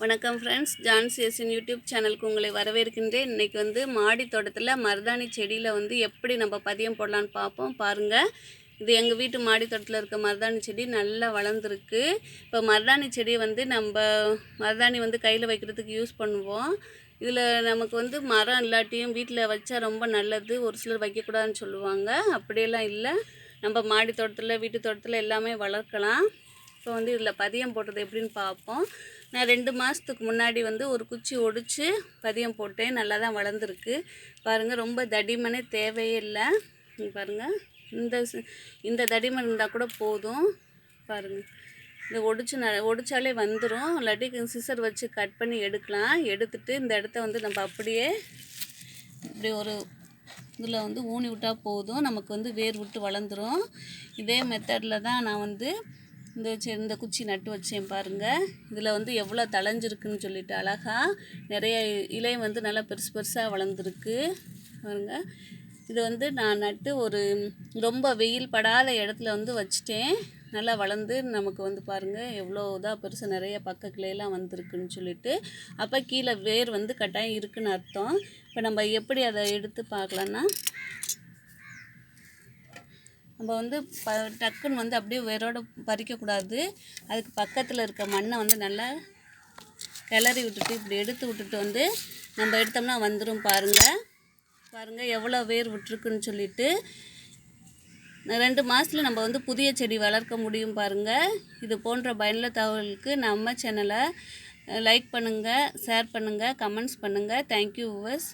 வணக்கம் friends John's எஸ்இன் YouTube சேனலுக்கு உங்களை வரவேற்கின்றேன். இன்றைக்கி வந்து மாடி தோட்டத்தில் மருதாணி செடியில் வந்து எப்படி நம்ம பதியம் போடலான்னு பார்ப்போம். பாருங்கள் இது எங்கள் வீட்டு மாடி தோட்டத்தில் இருக்க மருதாணி செடி நல்லா வளர்ந்துருக்கு. இப்போ மருதாணி செடியை வந்து நம்ம மருதாணி வந்து கையில் வைக்கிறதுக்கு யூஸ் பண்ணுவோம். இதில் நமக்கு வந்து மரம் இல்லாட்டியும் வீட்டில் வச்சா ரொம்ப நல்லது. ஒரு சிலர் வைக்கக்கூடாதுன்னு சொல்லுவாங்க. அப்படியெல்லாம் இல்லை. நம்ம மாடி தோட்டத்தில் வீட்டு தோட்டத்தில் எல்லாமே வளர்க்கலாம். இப்போ வந்து இதில் பதியம் போட்டது எப்படின்னு பார்ப்போம். நான் ரெண்டு மாதத்துக்கு முன்னாடி வந்து ஒரு குச்சி ஒடிச்சு பதியம் போட்டேன். நல்லா தான் வளர்ந்துருக்கு. பாருங்கள் ரொம்ப தடிமனே தேவையே இல்லை. பாருங்கள் இந்த இந்த தடிமன் இருந்தால் கூட போதும். பாருங்கள் இந்த ஒடிச்சு ந ஒடிச்சாலே வந்துடும் இல்லாட்டி சிசர் வச்சு கட் பண்ணி எடுக்கலாம். எடுத்துட்டு இந்த இடத்த வந்து நம்ம அப்படியே இப்படி ஒரு இதில் வந்து ஊனி விட்டால் போதும். நமக்கு வந்து வேர் விட்டு வளர்ந்துரும். இதே மெத்தடில் தான் நான் வந்து இந்த இந்த குச்சி நட்டு வச்சேன் பாருங்கள் இதில் வந்து எவ்வளோ தளைஞ்சிருக்குன்னு சொல்லிட்டு அழகாக நிறைய இலை வந்து நல்லா பெருசு பெருசாக வளர்ந்துருக்கு. பாருங்க. இது வந்து நான் நட்டு ஒரு ரொம்ப வெயில் படாத இடத்துல வந்து வச்சுட்டேன். நல்லா வளர்ந்து நமக்கு வந்து பாருங்கள் எவ்வளோ இதாக பெருசாக நிறைய பக்க கிளையெல்லாம் வந்திருக்குன்னு சொல்லிட்டு. அப்போ கீழே வேர் வந்து கட்டாயம் இருக்குன்னு அர்த்தம். இப்போ நம்ம எப்படி அதை எடுத்து பார்க்கலான்னா நம்ம வந்து ப டக்குன்னு வந்து அப்படியே வேரோட பறிக்கக்கூடாது. அதுக்கு பக்கத்தில் இருக்க மண்ணை வந்து நல்லா கிளறி விட்டுட்டு இப்படி எடுத்து விட்டுட்டு வந்து நம்ம எடுத்தோம்னா வந்துடும் பாருங்கள் பாருங்கள் எவ்வளோ வேர் விட்டுருக்குன்னு சொல்லிட்டு. ரெண்டு மாதத்தில் நம்ம வந்து புதிய செடி வளர்க்க முடியும் பாருங்கள் இது போன்ற பயனுள்ள தகவலுக்கு நம்ம சேனலை லைக் பண்ணுங்கள் ஷேர் பண்ணுங்கள் கமெண்ட்ஸ் பண்ணுங்கள் தேங்க்யூ விவர்ஸ்